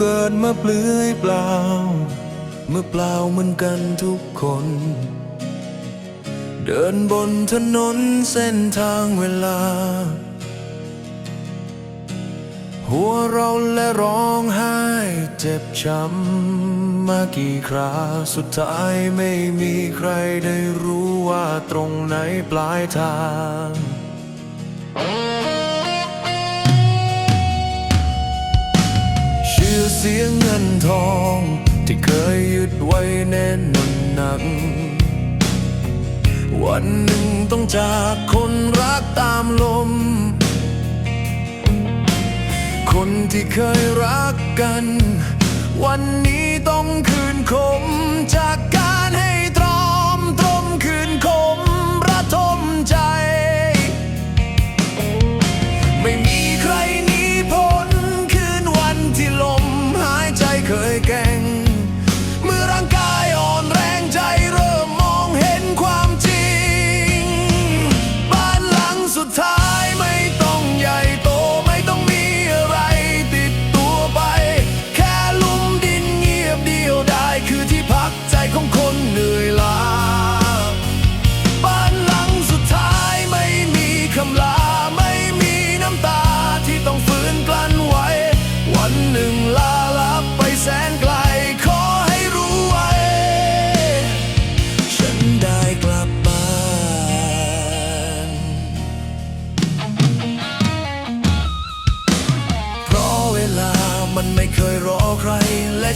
เปลือยเปล่า เมื่อเปล่าเหมือนกันทุกคน เดินบนถนนเส้นทางเวลา หัวเราและร้องไห้เจ็บช้ำมากี่คราสุดท้ายไม่มีใครได้รู้ว่าตรงไหนปลายทาง เสียงเงินทอง ที่เคยยึดไว้แน่นอนหนัก วันหนึ่งต้องจากคนรักตามลม คนที่เคยรักกัน วันนี้ต้องคืนคมจาก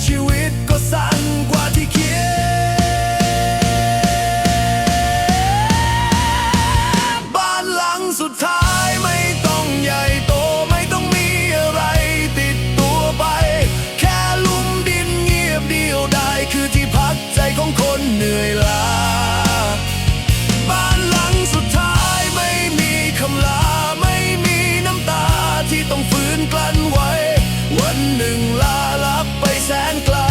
ชีวิตก็สั้นกว่าที่เขียนบ้านหลังสุดท้ายไม่ต้องใหญ่โตไม่ต้องมีอะไรติดตัวไป แค่ลุมดินเงียบเดียวได้คือที่พักใจของคนเหนื่อยล้าบ้านหลังสุดท้ายไม่มีคำลาไม่มีน้ำตาที่ต้องฝืนกลั้นไว้ วันหนึ่งลา Santa Claus.